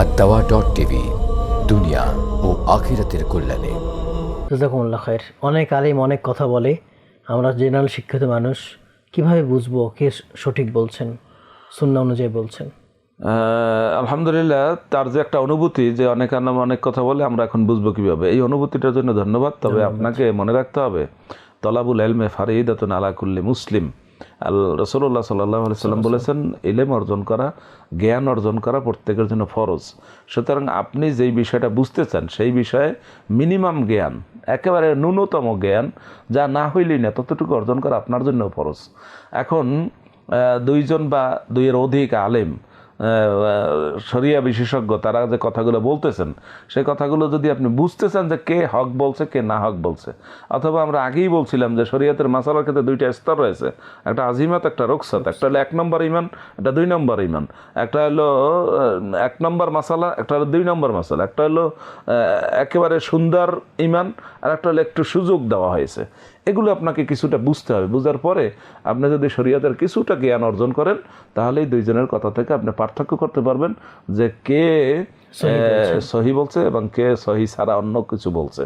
আর দাওয়া dot TV দুনিয়া ও আখিরাতের কল্যাণে। জাজাকুমুল্লাহ খায়ের অনেক আলিম অনেক কথা বলে আমরা জেনারেল শিক্ষিত মানুষ কীভাবে বুঝব কে সঠিক বলছেন সুন্না অনুযায়ী বলছেন? আলহামদুলিল্লাহ তার যে একটা অনুভূতি যে অনেক আনাম অনেক কথা বলে আমরা এখন বুঝব কীভাবে। এই অনুভূতিটার জন্য ধন্যবাদ তবে আপনাকে মনে রাখতে হবে তলাবুল এলমে ফারিদাতুন আলা কুল্লি মুসলিম। আল রসুল্লাহ সাল্লাহ সাল্লাম বলেছেন ইলেম অর্জন করা জ্ঞান অর্জন করা প্রত্যেকের জন্য ফরজ। সুতরাং আপনি যেই বিষয়টা বুঝতে চান সেই বিষয়ে মিনিমাম জ্ঞান একেবারে ন্যূনতম জ্ঞান যা না হইলেই না ততটুকু অর্জন করা আপনার জন্য ফরজ। এখন দুইজন বা দুইয়ের অধিক আলেম শরিয়া বিশেষজ্ঞ তারা যে কথাগুলো বলতেছেন সেই কথাগুলো যদি আপনি বুঝতেছেন যে কে হক বলছে কে না হক বলছে। অথবা আমরা আগেই বলছিলাম যে শরিয়াতের মাসালার ক্ষেত্রে দুইটা স্তর রয়েছে একটা আজিমাত একটা রোকসাত। একটা হলো এক নম্বর ইমান একটা দুই নম্বর ইমান একটা হলো এক নম্বর মাসালা একটা হলো দুই নম্বর মাসালা। একটা হলো একেবারে সুন্দর ইমান আর একটা হলো একটু সুযোগ দেওয়া হয়েছে। এগুলো আপনাকে কিছুটা বুঝতে হবে। বুঝার পরে আপনি যদি শরীয়তের কিছুটা জ্ঞান অর্জন করেন তাহলেই দুইজনের কথা থেকে আপনি পার্থক্য করতে পারবেন যে কে সহি বলছে। এবং কে সহি ছাড়া অন্য কিছু বলছে।